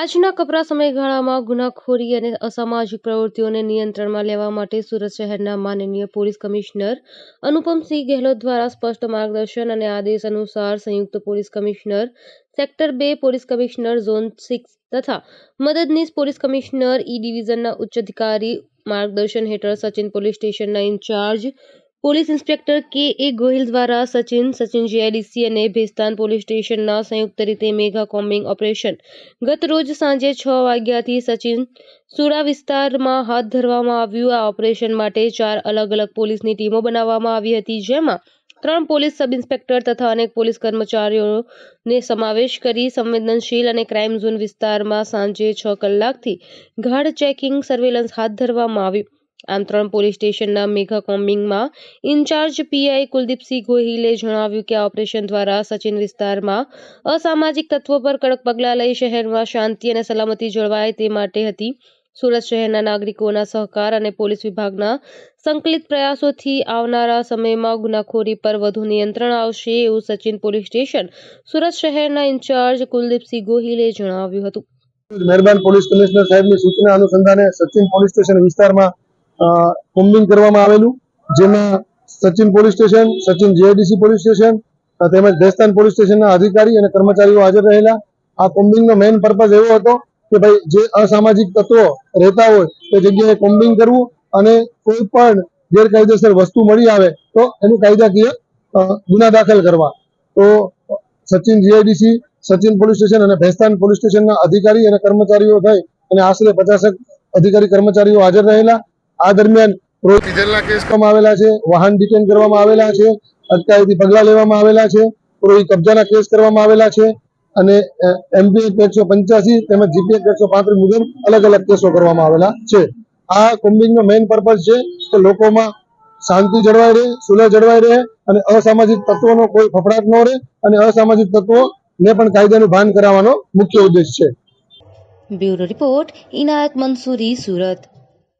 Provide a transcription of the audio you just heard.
આજના કપરા સમયગાળામાં ગુનાખોરી અને અસામાજિક પ્રવૃત્તિઓને નિયંત્રણમાં લેવા માટે સુરત શહેરના માનનીય પોલીસ કમિશનર અનુપમસિંહ ગેહલોત દ્વારા સ્પષ્ટ માર્ગદર્શન અને આદેશ અનુસાર સંયુક્ત પોલીસ કમિશનર સેક્ટર બે પોલીસ કમિશનર ઝોન સિક્સ તથા મદદનીશ પોલીસ કમિશનર ઈ ડિવિઝનના ઉચ્ચ અધિકારી માર્ગદર્શન હેઠળ સચિન પોલીસ સ્ટેશનના incharge police inspector K A Gohil દ્વારા સચિન સચિન જીઆઈડીસી અને ભેસ્તાન પોલીસ સ્ટેશનના સંયુક્ત રીતે મેગા કોમ્બિંગ ઓપરેશન. ગત રોજ સાંજે છ વાગ્યાથી સચિન સુરા વિસ્તારમાં હાથ ધરવામાં આવ્યું. આ ઓપરેશન માટે ચાર અલગ અલગ પોલીસની ટીમો બનાવવામાં આવી હતી, જેમાં ત્રણ પોલીસ સબ ઇન્સ્પેક્ટર તથા અનેક પોલીસ કર્મચારીઓને સમાવેશ કરી સંવેદનશીલ અને ક્રાઇમ ઝોન વિસ્તારમાં સાંજે છ કલાકથી ગાઢ ચેકિંગ સર્વેલન્સ હાથ ધરવામાં આવ્યું. આમ ત્રણ પોલીસ સ્ટેશનના મેઘા કોમ્બિંગમાં ઇન્ચાર્જ પીઆઈ કુલદીપસિંહ ગોહિલે જણાવ્યું કે આ ઓપરેશન દ્વારા સચિન વિસ્તારમાં અસામાજિક તત્વો પર કડક પગલાં લઈ શહેરમાં શાંતિ અને સલામતી જળવાય તે માટે હતી. સુરત શહેરના નાગરિકોના સહકાર અને પોલીસ વિભાગના સંકલિત પ્રયાસોથી આવનારા સમયમાં ગુનાખોરી પર વધુ નિયંત્રણ આવશે એવું સચિન પોલીસ સ્ટેશન સુરત શહેરના ઇન્ચાર્જ કુલદીપસિંહ ગોહિલે જણાવ્યું હતું. મહેરબાન પોલીસ કમિશનર સાહેબની સૂચના અનુસંધાને સચિન પોલીસ સ્ટેશન વિસ્તારમાં કોમ્બિંગ કરવામાં આવેલું, જેમાં Sachin police station, Sachin GIDC police station તેમજ ભેસ્તાન પોલીસ સ્ટેશનના અધિકારી અને કર્મચારીઓ હાજર રહેલા. આ કોમ્બિંગનો મેઇન પર્પઝ એવો હતો કે ભાઈ, જે અસામાજિક તત્વો રહેતા હોય, તે જગ્યાએ કોમ્બિંગ કરવું અને કોઈ પણ ગેરકાયદેસર વસ્તુ મળી આવે, તો એનું કાયદાકીય ગુના દાખલ કરવા. તો Sachin GIDC Sachin police station અને ભેસ્તાન પોલીસ સ્ટેશનના અધિકારી અને કર્મચારીઓ થઈ અને આશરે પચાસક અધિકારી કર્મચારીઓ હાજર રહેલા. આ દરમિયાન રોજ કેસ કરવામાં આવેલા છે વાહન ડિટેન કરવામાં આવેલા છે અટકાયતી પગલાં લેવામાં આવેલા છે કોઈ કબજાના કેસ કરવામાં આવેલા છે અને એમપી એકસો પંચ્યાસી તેમજ જીપી એકસો પાંત્રીસ મુજબ અલગ અલગ કેસો કરવામાં આવેલા છે. આ કોમ્બિંગનો મેઇન પર્પઝ છે કે લોકોમાં શાંતિ જળવાઈ રહે સુલહ જળવાઈ રહે અને અસામાજિક તત્વોનો કોઈ ફફડાટ ન રહે અને અસામાજિક તત્વોને પણ કાયદાનું ભાન કરાવવાનો મુખ્ય ઉદ્દેશ છે. Bureau report Inayat Mansuri Surat.